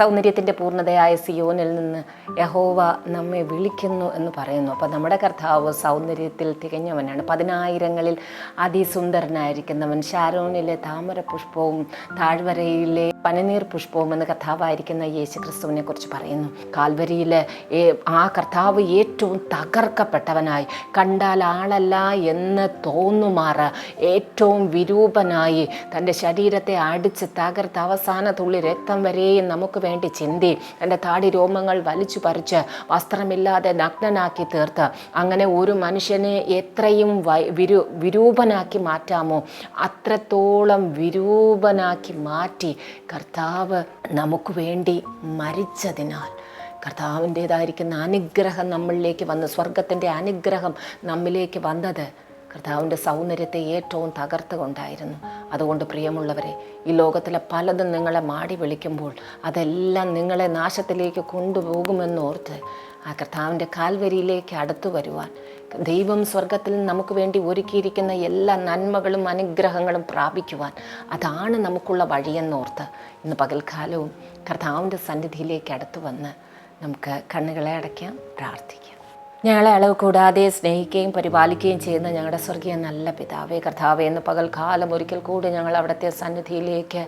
സൗന്ദര്യത്തിന്റെ പൂർണതയായ സിയോനിൽ നിന്ന് യഹോവ നമ്മെ വിളിക്കുന്നു എന്ന് പറയുന്നു. അപ്പം നമ്മുടെ കർത്താവ് സൗന്ദര്യത്തിൽ തികഞ്ഞവനാണ്. പതിനായിരങ്ങളിൽ അതിസുന്ദരനായിരിക്കുന്നവൻ. ഷാരോനിലെ താമര പുഷ്പവും താഴ്വരയിലെ പനനീർ പുഷ്പവും എന്ന കർത്താവായിരിക്കുന്ന യേശു ക്രിസ്തുവിനെ കുറിച്ച് പറയുന്നു. കാൽവരിയിലെ ആ കർത്താവ് ഏറ്റവും തകർക്കപ്പെട്ടവനായി കണ്ടാൽ ആളല്ല എന്ന് തോന്നുമാറ് ഏറ്റവും വിരൂപനായി തന്റെ ശരീരത്തെ അടിച്ച് തകർത്ത് അവസാന തുള്ളി രക്തം വരെയും നമുക്ക് വേണ്ടി ചിന്തി. തന്റെ താടി രോമങ്ങൾ വലിച്ചു പറിച്ച് വസ്ത്രമില്ലാതെ നഗ്നനാക്കി തീർത്ത്. അങ്ങനെ ഒരു മനുഷ്യനെ എത്രയും വിരു വിരൂപനാക്കി മാറ്റാമോ? അത്രത്തോളം വിരൂപനാക്കി മാറ്റി കർത്താവ് നമുക്ക് വേണ്ടി മരിച്ചതിനാൽ. കർത്താവിന്റേതായിരിക്കുന്ന അനുഗ്രഹം നമ്മളിലേക്ക് വന്ന് സ്വർഗത്തിന്റെ അനുഗ്രഹം നമ്മിലേക്ക് വന്നത് കർത്താവിന്റെ സൗന്ദര്യത്തെ ഏറ്റവും തകർത്തുകൊണ്ടായിരുന്നു. അതുകൊണ്ട് പ്രിയമുള്ളവരെ ഈ ലോകത്തിലെ പലതും നിങ്ങളെ മാടി വിളിക്കുമ്പോൾ അതെല്ലാം നിങ്ങളെ നാശത്തിലേക്ക് കൊണ്ടുപോകുമെന്നോർത്ത് ആ കർത്താവിന്റെ കാൽവരിയിലേക്ക് അടുത്തു വരുവാൻ ദൈവം സ്വർഗത്തിൽ നമുക്ക് വേണ്ടി ഒരുക്കിയിരിക്കുന്ന എല്ലാ നന്മകളും അനുഗ്രഹങ്ങളും പ്രാപിക്കുവാൻ അതാണ് നമുക്കുള്ള വഴിയെന്നോർത്ത് ഇന്ന് പകൽക്കാലവും കർത്താവിന്റെ സന്നിധിയിലേക്ക് അടുത്തു വന്ന് നമുക്ക് കണ്ണുകളെ അടയ്ക്കാം പ്രാർത്ഥിക്കാം. ഞങ്ങളെ അളവ് കൂടാതെ സ്നേഹിക്കുകയും പരിപാലിക്കുകയും ചെയ്യുന്ന ഞങ്ങളുടെ സ്വർഗീയ നല്ല പിതാവേ കർത്താവേ എന്ന് പകൽക്കാലം ഒരിക്കൽ കൂടി ഞങ്ങൾ അവിടുത്തെ സന്നിധിയിലേക്ക്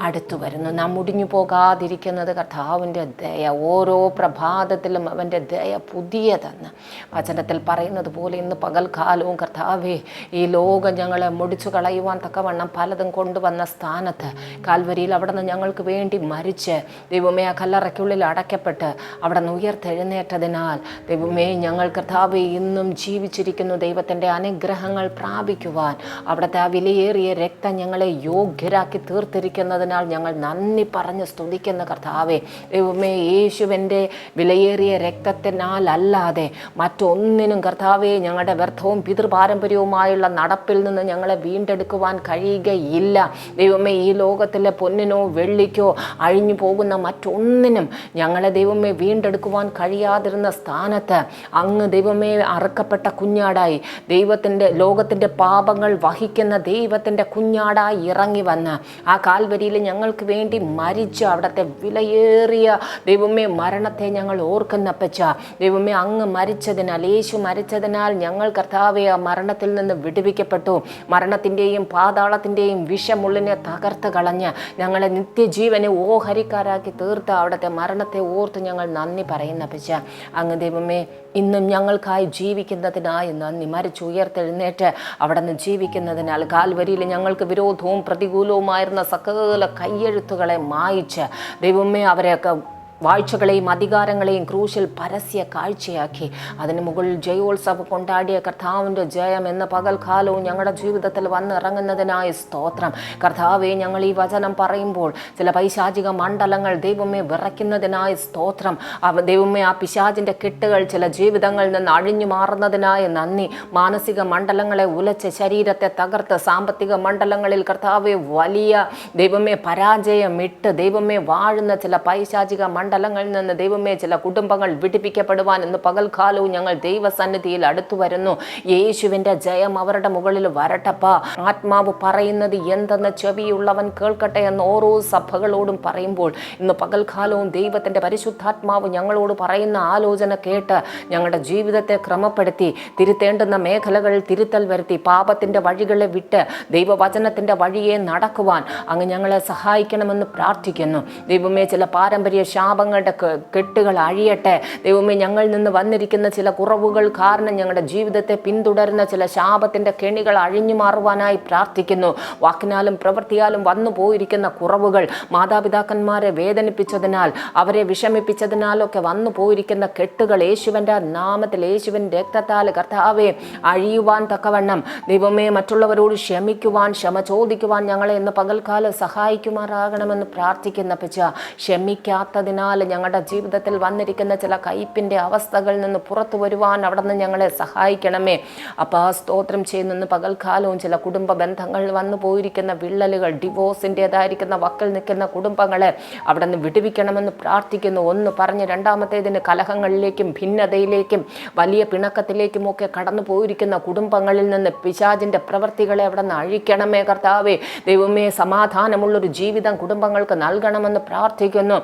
അടുത്തു വരുന്നു. നാം മുടിഞ്ഞു പോകാതിരിക്കുന്നത് കർത്താവിന്റെ ദയ ഓരോ പ്രഭാതത്തിലും അവന്റെ ദയ പുതിയതെന്ന് വചനത്തിൽ പറയുന്നത് പോലെ ഇന്ന് പകൽക്കാലവും കർത്താവേ ഈ ലോകം ഞങ്ങളെ മുടിച്ചു കളയുവാൻ തക്കവണ്ണം പലതും കൊണ്ടുവന്ന സ്ഥാനത്ത് കാൽവരിയിൽ അവിടെ നിന്ന് ഞങ്ങൾക്ക് വേണ്ടി മരിച്ച് ദൈവമേ ആ കല്ലറയ്ക്കുള്ളിൽ അടയ്ക്കപ്പെട്ട് അവിടെ നിന്ന് ഉയർത്തെഴുന്നേറ്റതിനാൽ ദൈവമേ ഞങ്ങൾ കർത്താവ് ഇന്നും ജീവിച്ചിരിക്കുന്നു ദൈവത്തിന്റെ അനുഗ്രഹങ്ങൾ പ്രാപിക്കുവാൻ. അവിടുത്തെ ആ വിലയേറിയ രക്തം ഞങ്ങളെ യോഗ്യരാക്കി തീർത്തിരിക്കുന്നതിനാൽ ഞങ്ങൾ നന്ദി പറഞ്ഞ് സ്തുതിക്കുന്ന കർത്താവെ. ദൈവമേ യേശുവിന്റെ വിലയേറിയ രക്തത്തിനാൽ അല്ലാതെ മറ്റൊന്നിനും കർത്താവെ ഞങ്ങളുടെ വ്യർത്ഥവും പിതൃപാരമ്പര്യവുമായുള്ള നടപ്പിൽ നിന്ന് ഞങ്ങളെ വീണ്ടെടുക്കുവാൻ കഴിയുകയില്ല. ദൈവമേ ഈ ലോകത്തിലെ പൊന്നിനോ വെള്ളിക്കോ അഴിഞ്ഞു പോകുന്ന മറ്റൊന്നിനും ഞങ്ങളെ ദൈവമേ വീണ്ടെടുക്കുവാൻ കഴിയാതിരുന്ന സ്ഥാനത്ത് അങ്ങ് ദൈവമേ അറുക്കപ്പെട്ട കുഞ്ഞാടായി. ദൈവത്തിന്റെ ലോകത്തിന്റെ പാപങ്ങൾ വഹിക്കുന്ന ദൈവത്തിന്റെ കുഞ്ഞാടായി ഇറങ്ങി വന്ന് ആ കാൽവരിയിൽ ഞങ്ങൾക്ക് വേണ്ടി മരിച്ച. അവിടുത്തെ വിലയേറിയ ദൈവമേ മരണത്തെ ഞങ്ങൾ ഓർക്കുന്നപ്പച്ച ദൈവമേ അങ്ങ് മരിച്ചതിനാൽ യേശു മരിച്ചതിനാൽ ഞങ്ങൾ കർത്താവെ ആ മരണത്തിൽ നിന്ന് വിടുവിക്കപ്പെട്ടു. മരണത്തിന്റെയും പാതാളത്തിന്റെയും വിഷമുള്ളിനെ തകർത്ത് കളഞ്ഞ് ഞങ്ങളെ നിത്യജീവനെ ഓഹരിക്കാരാക്കി തീർത്ത് അവിടുത്തെ മരണത്തെ ഓർത്ത് ഞങ്ങൾ നന്ദി പറയുന്നപ്പച്ച അങ്ങ് ദൈവമേ ഇന്നും ഞങ്ങൾക്കായി ജീവിക്കുന്നതിനായി നന്ദി. മരിച്ചുയർത്തെഴുന്നേറ്റ് അവിടെ നിന്ന് ജീവിക്കുന്നതിനാൽ കാൽവരിയിൽ ഞങ്ങൾക്ക് വിരോധവും പ്രതികൂലവുമായിരുന്ന സകല കയ്യെഴുത്തുകളെ മായിച്ച് ദൈവമേ അവരെയൊക്കെ വാഴ്ചകളെയും അധികാരങ്ങളെയും ക്രൂശിൽ പരസ്യ കാഴ്ചയാക്കി. അതിന് മുകളിൽ ജയോത്സവം കൊണ്ടാടിയ കർത്താവിന്റെ ജയം എന്ന പകൽക്കാലവും ഞങ്ങളുടെ ജീവിതത്തിൽ വന്നിറങ്ങുന്നതിനായ സ്തോത്രം. കർത്താവെ ഞങ്ങൾ ഈ വചനം പറയുമ്പോൾ ചില പൈശാചിക മണ്ഡലങ്ങൾ ദൈവമേ വിറയ്ക്കുന്നതിനായ സ്തോത്രം. ദൈവമേ ആ പിശാചിന്റെ കെട്ടുകൾ ചില ജീവിതങ്ങളിൽ നിന്ന് അഴിഞ്ഞു മാറുന്നതിനായ നന്ദി. മാനസിക മണ്ഡലങ്ങളെ ഉലച്ച് ശരീരത്തെ തകർത്ത് സാമ്പത്തിക മണ്ഡലങ്ങളിൽ കർത്താവെ വലിയ ദൈവമേ പരാജയമിട്ട് ദൈവമേ വാഴുന്ന ചില പൈശാചിക മണ്ഡലങ്ങളിൽ നിന്ന് ദൈവമേ ചില കുടുംബങ്ങൾ വിടിപ്പിക്കപ്പെടുവാൻ ഇന്ന് പകൽക്കാലവും ഞങ്ങൾ ദൈവസന്നിധിയിൽ അടുത്തു വരുന്നു. യേശുവിന്റെ ജയം അവരുടെ മുകളിൽ വരട്ടപ്പ. ആത്മാവ് പറയുന്നത് എന്തെന്ന് ചെവിയുള്ളവൻ കേൾക്കട്ടെ എന്ന് ഓരോ സഭകളോടും പറയുമ്പോൾ ഇന്ന് പകൽക്കാലവും ദൈവത്തിന്റെ പരിശുദ്ധാത്മാവ് ഞങ്ങളോട് പറയുന്ന ആലോചന കേട്ട് ഞങ്ങളുടെ ജീവിതത്തെ ക്രമപ്പെടുത്തി തിരുത്തേണ്ടുന്ന മേഖലകളിൽ തിരുത്തൽ വരുത്തി പാപത്തിന്റെ വഴികളെ വിട്ട് ദൈവവചനത്തിന്റെ വഴിയെ നടക്കുവാൻ അങ്ങ് ഞങ്ങളെ സഹായിക്കണമെന്ന് പ്രാർത്ഥിക്കുന്നു. ദൈവമേ ചില പാരമ്പര്യ ശാപങ്ങളുടെ കെ- കെട്ടുകൾ അഴിയട്ടെ. ദൈവമേ ഞങ്ങളിൽ നിന്ന് വന്നിരിക്കുന്ന ചില കുറവുകൾ കാരണം ഞങ്ങളുടെ ജീവിതത്തെ പിന്തുടരുന്ന ചില ശാപത്തിന്റെ കെണികൾ അഴിഞ്ഞു മാറുവാനായി പ്രാർത്ഥിക്കുന്നു. വാക്കിനാലും പ്രവൃത്തിയാലും വന്നു പോയിരിക്കുന്ന കുറവുകൾ മാതാപിതാക്കന്മാരെ വേദനിപ്പിച്ചതിനാൽ അവരെ വിഷമിപ്പിച്ചതിനാലൊക്കെ വന്നു പോയിരിക്കുന്ന കെട്ടുകൾ യേശുവിന്റെ നാമത്തിൽ യേശുവിന്റെ രക്തത്താൽ കർത്താവെ അഴിയുവാൻ തക്കവണ്ണം. ദൈവമേ മറ്റുള്ളവരോട് ക്ഷമിക്കുവാൻ ക്ഷമ ചോദിക്കുവാൻ ഞങ്ങളെ ഇന്ന് പകൽക്കാലം സഹായിക്കുമാറാകണമെന്ന് പ്രാർത്ഥിക്കുന്ന പിച്ച ക്ഷമിക്കാത്തതിനാൽ ആത്മാവിനാൽ ഞങ്ങളുടെ ജീവിതത്തിൽ വന്നിരിക്കുന്ന ചില കയ്പിന്റെ അവസ്ഥകളിൽ നിന്ന് പുറത്തു വരുവാൻ അവിടെ നിന്ന് ഞങ്ങളെ സഹായിക്കണമേ. അപ്പോൾ ആ സ്തോത്രം ചെയ്യുന്ന പകൽക്കാലവും ചില കുടുംബ ബന്ധങ്ങൾ വന്നു പോയിരിക്കുന്ന വിള്ളലുകൾ ഡിവോഴ്സിന്റെതായിരിക്കുന്ന വക്കൽ നിൽക്കുന്ന കുടുംബങ്ങളെ അവിടെ നിന്ന് വിടുവിക്കണമെന്ന് പ്രാർത്ഥിക്കുന്നു. ഒന്ന് പറഞ്ഞ് രണ്ടാമത്തേതിന് കലഹങ്ങളിലേക്കും ഭിന്നതയിലേക്കും വലിയ പിണക്കത്തിലേക്കുമൊക്കെ കടന്നു പോയിരിക്കുന്ന കുടുംബങ്ങളിൽ നിന്ന് പിശാജിന്റെ പ്രവൃത്തികളെ അവിടെ നിന്ന് അഴിക്കണമേ കർത്താവേ. ദൈവമേ സമാധാനമുള്ളൊരു ജീവിതം കുടുംബങ്ങൾക്ക് നൽകണമെന്ന് പ്രാർത്ഥിക്കുന്നു.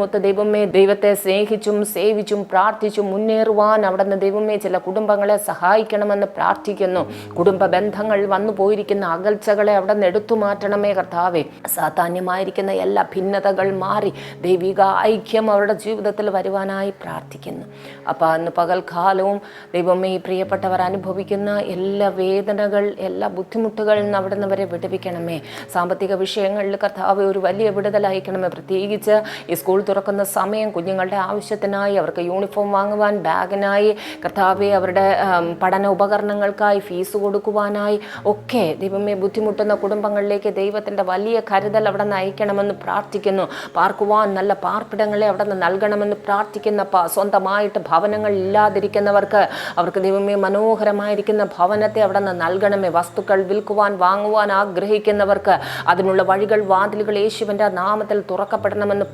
കുഞ്ഞുങ്ങളുമൊത്ത് ദൈവമേ ദൈവത്തെ സ്നേഹിച്ചും സേവിച്ചും പ്രാർത്ഥിച്ചും മുന്നേറുവാൻ അവിടെ നിന്ന് ദൈവമേ ചില കുടുംബങ്ങളെ സഹായിക്കണമെന്ന് പ്രാർത്ഥിക്കുന്നു. കുടുംബ ബന്ധങ്ങൾ വന്നു പോയിരിക്കുന്ന അകൽച്ചകളെ അവിടെ നിന്ന് എടുത്തു മാറ്റണമേ കർത്താവേ. സാധാന്യമായിരിക്കുന്ന എല്ലാ ഭിന്നതകൾ മാറി ദൈവിക ഐക്യം അവരുടെ ജീവിതത്തിൽ വരുവാനായി പ്രാർത്ഥിക്കുന്നു. അപ്പോൾ അന്ന് പകൽക്കാലവും ദൈവമേ പ്രിയപ്പെട്ടവർ അനുഭവിക്കുന്ന എല്ലാ വേദനകൾ എല്ലാ ബുദ്ധിമുട്ടുകളിൽ നിന്ന് അവിടെ നിന്ന് വരെ വിടുവിക്കണമേ. സാമ്പത്തിക വിഷയങ്ങളിൽ കർത്താവ് ഒരു വലിയ വിടുതൽ അയക്കണമേ പ്രത്യേകിച്ച് ഈ സ്കൂൾ തുറക്കുന്ന സമയം കുഞ്ഞുങ്ങളുടെ ആവശ്യത്തിനായി അവർക്ക് യൂണിഫോം വാങ്ങുവാൻ ബാഗിനായി കർത്താവെ അവരുടെ പഠന ഉപകരണങ്ങൾക്കായി ഫീസ് കൊടുക്കുവാനായി ഒക്കെ ദൈവമേ ബുദ്ധിമുട്ടുന്ന കുടുംബങ്ങളിലേക്ക് ദൈവത്തിന്റെ വലിയ കരുതൽ അവിടെ നിന്ന് അയക്കണമെന്ന് പ്രാർത്ഥിക്കുന്നു. പാർക്കുവാൻ നല്ല പാർപ്പിടങ്ങളെ അവിടെ നിന്ന് നൽകണമെന്ന് പ്രാർത്ഥിക്കുന്ന സ്വന്തമായിട്ട് ഭവനങ്ങൾ ഇല്ലാതിരിക്കുന്നവർക്ക് അവർക്ക് ദൈവമേ മനോഹരമായിരിക്കുന്ന ഭവനത്തെ അവിടെ നിന്ന് നൽകണമേ. വസ്തുക്കൾ വിൽക്കുവാൻ വാങ്ങുവാൻ ആഗ്രഹിക്കുന്നവർക്ക് അതിനുള്ള വഴികൾ വാതിലുകൾ യേശുവിന്റെ നാമത്തിൽ തുറക്കപ്പെടണമെന്ന്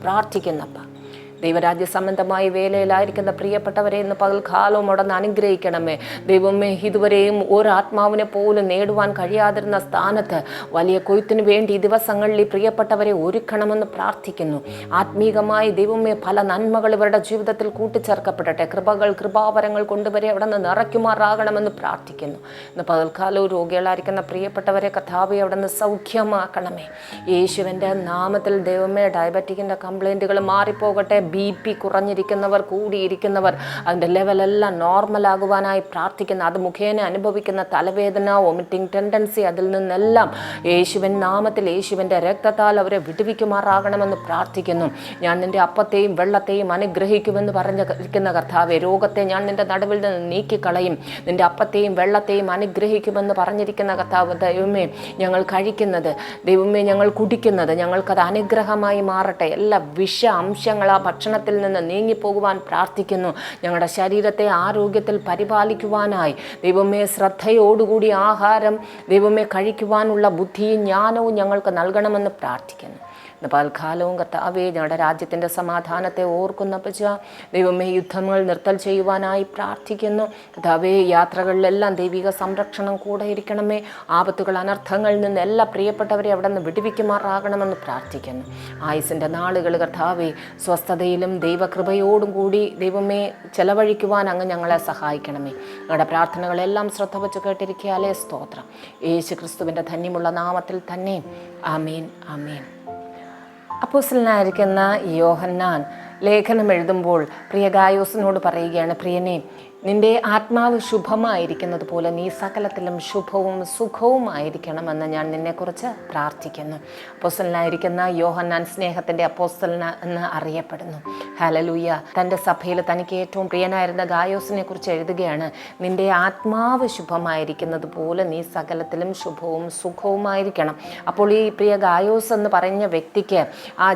Tas. ദൈവരാജ്യ സംബന്ധമായി വേലയിലായിരിക്കുന്ന പ്രിയപ്പെട്ടവരെ ഇന്ന് പകൽകാലവും മുടന്ന് അനുഗ്രഹിക്കണമേ. ദൈവമേ ഇതുവരെയും ഒരാത്മാവിനെ പോലും നേടുവാൻ കഴിയാതിരുന്ന സ്ഥാനത്ത് വലിയ കൊയ്ത്തിനു വേണ്ടി ദിവസങ്ങളിൽ ഈ പ്രിയപ്പെട്ടവരെ ഒരുക്കണമെന്ന് പ്രാർത്ഥിക്കുന്നു. ആത്മീകമായി ദൈവമേ പല നന്മകൾ ഇവരുടെ ജീവിതത്തിൽ കൂട്ടിച്ചേർക്കപ്പെടട്ടെ. കൃപകൾ കൃപാവരങ്ങൾ കൊണ്ടുവരെ അവിടെ നിന്ന് നിറയ്ക്കുമാറാകണമെന്ന് പ്രാർത്ഥിക്കുന്നു. ഇന്ന് പകൽക്കാലവും രോഗികളായിരിക്കുന്ന പ്രിയപ്പെട്ടവരെ കഥാവി അവിടെ നിന്ന് സൗഖ്യമാക്കണമേ. യേശുവിന്റെ നാമത്തിൽ ദൈവമേ ഡയബറ്റിക്കിന്റെ കംപ്ലൈന്റുകൾ മാറിപ്പോകട്ടെ. ബി പി കുറഞ്ഞിരിക്കുന്നവർ കൂടിയിരിക്കുന്നവർ അതിന്റെ ലെവലെല്ലാം നോർമലാകുവാനായി പ്രാർത്ഥിക്കുന്ന അത് മുഖേന അനുഭവിക്കുന്ന തലവേദന വോമിറ്റിംഗ് ടെൻഡൻസി അതിൽ നിന്നെല്ലാം യേശുവൻ നാമത്തിൽ യേശുവിന്റെ രക്തത്താൽ അവരെ വിടുവിക്കുമാറാകണമെന്ന് പ്രാർത്ഥിക്കുന്നു. ഞാൻ നിന്റെ അപ്പത്തെയും വെള്ളത്തെയും അനുഗ്രഹിക്കുമെന്ന് പറഞ്ഞിരിക്കുന്ന കർത്താവെ രോഗത്തെ ഞാൻ നിന്റെ നടുവിൽ നിന്ന് നീക്കിക്കളയും. നിന്റെ അപ്പത്തെയും വെള്ളത്തെയും അനുഗ്രഹിക്കുമെന്ന് പറഞ്ഞിരിക്കുന്ന കർത്താവ് ദൈവമേ ഞങ്ങൾ കഴിക്കുന്നത് ദൈവമേ ഞങ്ങൾ കുടിക്കുന്നത് ഞങ്ങൾക്കത് അനുഗ്രഹമായി മാറട്ടെ. എല്ലാ വിഷ അംശങ്ങൾ ആ ഭക്ഷണത്തിൽ നിന്ന് നീങ്ങിപ്പോകുവാൻ പ്രാർത്ഥിക്കുന്നു. ഞങ്ങളുടെ ശരീരത്തെ ആരോഗ്യത്തിൽ പരിപാലിക്കുവാനായി. ദൈവമേ ശ്രദ്ധയോടുകൂടി ആഹാരം ദൈവമേ കഴിക്കുവാനുള്ള ബുദ്ധിയും ജ്ഞാനവും ഞങ്ങൾക്ക് നൽകണമെന്ന് പ്രാർത്ഥിക്കുന്നു. പൽക്കാലവും കർത്താവേ ഞങ്ങളുടെ രാജ്യത്തിന്റെ സമാധാനത്തെ ഓർക്കുന്ന പച്ച ദൈവമേ യുദ്ധങ്ങൾ നിർത്തൽ ചെയ്യുവാനായി പ്രാർത്ഥിക്കുന്നു. കർത്താവേ യാത്രകളിലെല്ലാം ദൈവിക സംരക്ഷണം കൂടെ ഇരിക്കണമേ. ആപത്തുകൾ അനർത്ഥങ്ങളിൽ നിന്ന് എല്ലാ പ്രിയപ്പെട്ടവരെ അവിടെ നിന്ന് വിടുവിക്കുമാറാകണമെന്ന് പ്രാർത്ഥിക്കുന്നു. ആയുസിന്റെ നാളുകൾ കർത്താവേ സ്വസ്ഥതയിലും ദൈവകൃപയോടും കൂടി ദൈവമേ ചെലവഴിക്കുവാൻ അങ്ങ് ഞങ്ങളെ സഹായിക്കണമേ. ഞങ്ങളുടെ പ്രാർത്ഥനകളെല്ലാം ശ്രദ്ധ വച്ച് കേട്ടിരിക്കാലേ സ്തോത്രം. യേശു ക്രിസ്തുവിന്റെ ധന്യമുള്ള നാമത്തിൽ തന്നെ. ആമീൻ ആമീൻ. അപ്പോസ്റ്റലനായിരിക്കുന്ന യോഹന്നാൻ ലേഖനം എഴുതുമ്പോൾ പ്രിയ ഗായോസിനോട് പറയുകയാണ് പ്രിയനെ നിന്റെ ആത്മാവ് ശുഭമായിരിക്കുന്നത് പോലെ നീ സകലത്തിലും ശുഭവും സുഖവുമായിരിക്കണമെന്ന് ഞാൻ നിന്നെക്കുറിച്ച് പ്രാർത്ഥിക്കുന്നു. അപ്പോസ്റ്റലിനായിരിക്കുന്ന യോഹന്നാൻ സ്നേഹത്തിന്റെ അപ്പോസ്റ്റലിന് എന്ന് അറിയപ്പെടുന്നു. ഹലലൂയ തന്റെ സഭയിൽ തനിക്ക് ഏറ്റവും പ്രിയനായിരുന്ന ഗായോസിനെ കുറിച്ച് എഴുതുകയാണ് നിന്റെ ആത്മാവ് ശുഭമായിരിക്കുന്നത് പോലെ നീ സകലത്തിലും ശുഭവും സുഖവുമായിരിക്കണം. അപ്പോൾ ഈ പ്രിയ ഗായോസ് എന്ന് പറഞ്ഞ വ്യക്തിക്ക്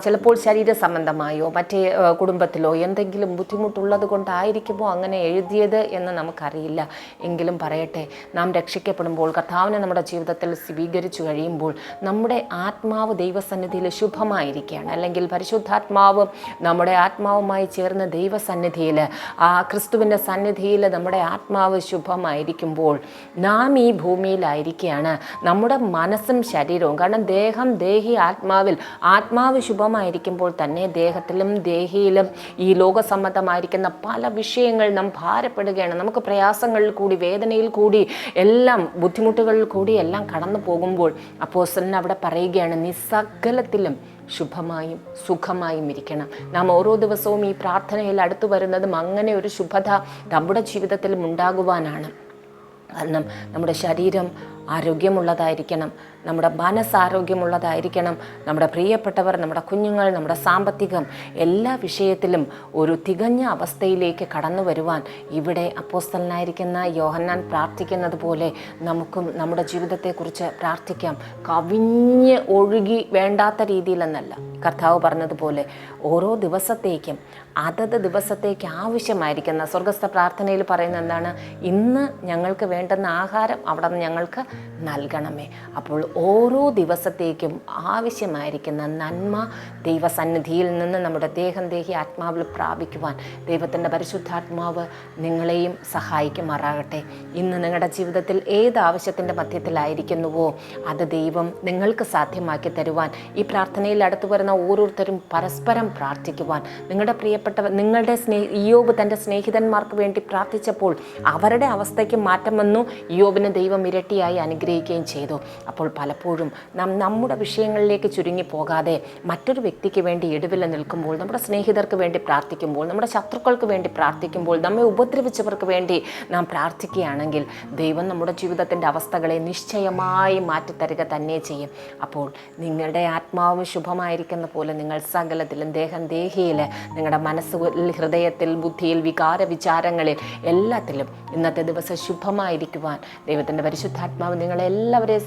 ചിലപ്പോൾ ശരീര സംബന്ധമായോ മറ്റേ കുടുംബത്തിലോ എന്തെങ്കിലും ബുദ്ധിമുട്ടുള്ളത് കൊണ്ടായിരിക്കുമോ അങ്ങനെ എഴുതിയത് എന്ന് നമുക്കറിയില്ല. എങ്കിലും പറയട്ടെ നാം രക്ഷിക്കപ്പെടുമ്പോൾ കർത്താവിനെ നമ്മുടെ ജീവിതത്തിൽ സ്വീകരിച്ചു കഴിയുമ്പോൾ നമ്മുടെ ആത്മാവ് ദൈവസന്നിധിയിൽ ശുഭമായിരിക്കുകയാണ്. അല്ലെങ്കിൽ പരിശുദ്ധാത്മാവ് നമ്മുടെ ആത്മാവുമായി ചേർന്ന ദൈവസന്നിധിയിൽ ആ ക്രിസ്തുവിന്റെ സന്നിധിയിൽ നമ്മുടെ ആത്മാവ് ശുഭമായിരിക്കുമ്പോൾ നാം ഈ ഭൂമിയിലായിരിക്കുകയാണ്. നമ്മുടെ മനസ്സും ശരീരവും കാരണം ദേഹം ദേഹി ആത്മാവിൽ ആത്മാവ് ശുഭമായിരിക്കുമ്പോൾ തന്നെ ദേഹത്തിലും ദേഹിയിലും ഈ ലോകസമ്മതമായിരിക്കുന്ന പല വിഷയങ്ങൾ നാം ഭാരപ്പെടുകയാണ് നമുക്ക് പ്രയാസങ്ങളിൽ കൂടി വേദനയിൽ കൂടി എല്ലാം ബുദ്ധിമുട്ടുകളിൽ കൂടി എല്ലാം കടന്നു പോകുമ്പോൾ അപ്പോസ്റ്റലിന് അവിടെ പറയുകയാണ് നീ സകലത്തിലും ശുഭമായും സുഖമായും ഇരിക്കണം. നാം ഓരോ ദിവസവും ഈ പ്രാർത്ഥനയിൽ അടുത്തു വരുന്നതും അങ്ങനെ ഒരു ശുഭത നമ്മുടെ ജീവിതത്തിലും ഉണ്ടാകുവാനാണ്. കാരണം നമ്മുടെ ശരീരം ആരോഗ്യമുള്ളതായിരിക്കണം. നമ്മുടെ മനസ്സാരോഗ്യമുള്ളതായിരിക്കണം. നമ്മുടെ പ്രിയപ്പെട്ടവർ നമ്മുടെ കുഞ്ഞുങ്ങൾ നമ്മുടെ സാമ്പത്തികം എല്ലാ വിഷയത്തിലും ഒരു തികഞ്ഞ അവസ്ഥയിലേക്ക് കടന്നു വരുവാൻ ഇവിടെ അപ്പോസ്തലനായിരിക്കുന്ന യോഹന്നാൻ പ്രാർത്ഥിക്കുന്നത് പോലെ നമുക്കും നമ്മുടെ ജീവിതത്തെക്കുറിച്ച് പ്രാർത്ഥിക്കാം. കവിഞ്ഞ് ഒഴുകി വേണ്ടാത്ത രീതിയിലെന്നല്ല. കർത്താവ് പറഞ്ഞതുപോലെ ഓരോ ദിവസത്തേക്കും അതത് ദിവസത്തേക്ക് ആവശ്യമായിരിക്കുന്ന സ്വർഗസ്ഥ പ്രാർത്ഥനയിൽ പറയുന്ന എന്താണ്? ഇന്ന് ഞങ്ങൾക്ക് വേണ്ടുന്ന ആഹാരം അവിടെ നിന്ന് ഞങ്ങൾക്ക് നൽകണമേ. അപ്പോൾ ഓരോ ദിവസത്തേക്കും ആവശ്യമായിരിക്കുന്ന നന്മ ദൈവസന്നിധിയിൽ നിന്ന് നമ്മുടെ ദേഹം ദേഹി ആത്മാവിൽ പ്രാപിക്കുവാൻ ദൈവത്തിന്റെ പരിശുദ്ധാത്മാവ് നിങ്ങളെയും സഹായിക്കുമാറാകട്ടെ. ഇന്ന് നിങ്ങളുടെ ജീവിതത്തിൽ ഏത് ആവശ്യത്തിന്റെ മധ്യത്തിലായിരിക്കുന്നുവോ അത് ദൈവം നിങ്ങൾക്ക് സാധ്യമാക്കി തരുവാൻ ഈ പ്രാർത്ഥനയിൽ അടുത്തു വരുന്ന ഓരോരുത്തരും പരസ്പരം പ്രാർത്ഥിക്കുവാൻ നിങ്ങളുടെ പ്രിയപ്പെട്ടവർ നിങ്ങളുടെ സ്നേഹ ഇയോബ് തന്റെ സ്നേഹിതന്മാർക്ക് വേണ്ടി പ്രാർത്ഥിച്ചപ്പോൾ അവരുടെ അവസ്ഥയ്ക്ക് മാറ്റം വന്നു യോബിന് ദൈവം ഇരട്ടിയായി അനുഗ്രഹിക്കുകയും ചെയ്തു. അപ്പോൾ പലപ്പോഴും നാം നമ്മുടെ വിഷയങ്ങളിലേക്ക് ചുരുങ്ങി പോകാതെ മറ്റൊരു വ്യക്തിക്ക് വേണ്ടി ഇടവില നിൽക്കുമ്പോൾ നമ്മുടെ സ്നേഹിതർക്ക് വേണ്ടി പ്രാർത്ഥിക്കുമ്പോൾ നമ്മുടെ ശത്രുക്കൾക്ക് വേണ്ടി പ്രാർത്ഥിക്കുമ്പോൾ നമ്മെ ഉപദ്രവിച്ചവർക്ക് വേണ്ടി നാം പ്രാർത്ഥിക്കുകയാണെങ്കിൽ ദൈവം നമ്മുടെ ജീവിതത്തിന്റെ അവസ്ഥകളെ നിശ്ചയമായി മാറ്റിത്തരിക തന്നെ ചെയ്യും. അപ്പോൾ നിങ്ങളുടെ ആത്മാവ് ശുഭമായിരിക്കുന്ന പോലെ നിങ്ങൾ സകലത്തിലും ദേഹം ദേഹിയിൽ നിങ്ങളുടെ മനസ്സ് ഹൃദയത്തിൽ ബുദ്ധിയിൽ വികാര വിചാരങ്ങളിൽ എല്ലാത്തിലും ഇന്നത്തെ ദിവസം ശുഭമായിരിക്കുവാൻ ദൈവത്തിന്റെ പരിശുദ്ധാത്മാവ് നിങ്ങളെല്ലാവരെയും